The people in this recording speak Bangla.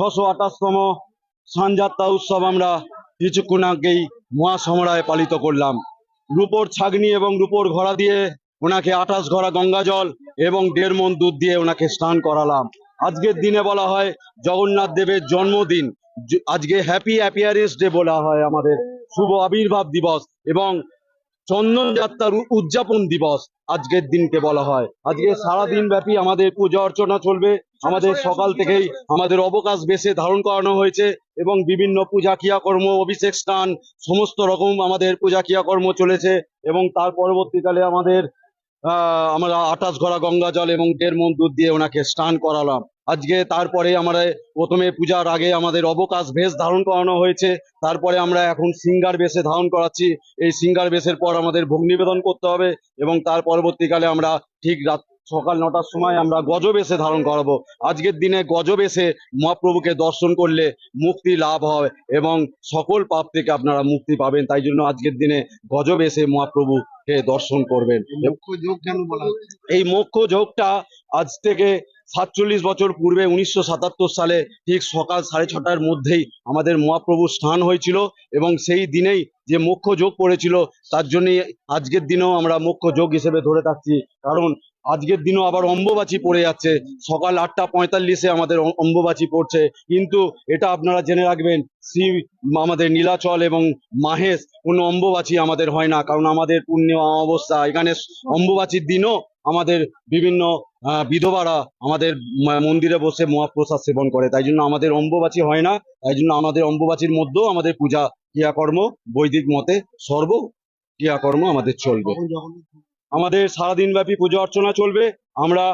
ছশো আঠাশতম সানযাত্রা উৎসব আমরা কিছুক্ষণ আগেই মহাসমরায় পালিত করলাম। রূপোর ছাগনি এবং রূপোর ঘোড়া দিয়ে ওনাকে আঠাশ ঘোড়া গঙ্গা জল এবং দেড় মন দুধ দিয়ে ওনাকে স্নান করালাম। আজকের দিনে বলা হয় জগন্নাথ দেবের জন্মদিন। আজকে হ্যাপি অ্যাপিয়ারেন্স ডে বলা হয় আমাদের। শুভ আবির্ভাব দিবস এবং চন্দন যাত্রার উদযাপন দিবস আজকের দিনকে বলা হয়। আজকে সারা দিন ব্যাপী আমাদের পূজা অর্চনা চলবে। আমাদের সকাল থেকেই আমাদের অবকাশ বেশে ধারণ করানো হয়েছে এবং বিভিন্ন পূজা ক্রিয়াকর্ম অভিষেক স্নান সমস্ত রকম আমাদের পূজা ক্রিয়াকর্ম চলেছে এবং তার পরবর্তীকালে আমাদের আহ, আমরা আঠাশ ঘোড়া গঙ্গা জল এবং দেড় মন দুধ দিয়ে ওনাকে স্নান করালাম। আজকে তারপরে আমরা প্রথমে পূজার আগে আমাদের অবকাশ বেশ ধারণ করানো হয়েছে। তারপরে আমরা এখন সিঙ্গার বেশে ধারণ করাচ্ছি। এই সিঙ্গার বেশের পর আমাদের ভোগ নিবেদন করতে হবে এবং তার পরবর্তীকালে আমরা ঠিক রাত সকাল নটার সময় আমরা গজবেশে ধারণ করাবো। আজকের দিনে গজবেশে মহাপ্রভুকে দর্শন করলে মুক্তি লাভ হয় এবং সকল পাপ থেকে আপনারা মুক্তি পাবেন। তাই জন্য আজকের দিনে গজবেশে মহাপ্রভুকে দর্শন করবেন? মুখ্য? এই মোক্ষ যোগটা আজ থেকে সাতচল্লিশ বছর পূর্বে উনিশশো সাতাত্তর সালে ঠিক সকাল সাড়ে ছটার মধ্যেই আমাদের মহাপ্রভু স্নান হয়েছিল এবং সেই দিনেই যে মোক্ষ যোগ পড়েছিল তার জন্যই আজকের দিনেও আমরা মোক্ষ যোগ হিসেবে ধরে থাকছি। কারণ আজকের দিনও আবার অম্বুবাচী পড়ে যাচ্ছে। সকাল আটটা পঁয়তাল্লিশে আমাদের অম্বুবাচী পড়ছে। কিন্তু এটা আপনারা জেনে রাখবেন শ্রী আমাদের নীলাচল এবং মাহেশ, কোনো অম্বুবাচী আমাদের হয় না, কারণ আমাদের পুণ্য অমাবস্যা। এখানে অম্বুবাচীর দিনও আমাদের বিভিন্ন বিধবারা আমাদের মন্দিরে বসে মহাপ্রসাদ সেবন করে। তাই জন্য আমাদের অম্বুবাচী হয় না, তাই জন্য আমাদের অম্বুবাচীর মধ্যেও আমাদের পূজা, ক্রিয়াকর্ম, বৈদিক মতে সর্ব ক্রিয়াকর্ম আমাদের চলবে। আমাদের সারাদিন ব্যাপী পুজো অর্চনা চলবে। আমরা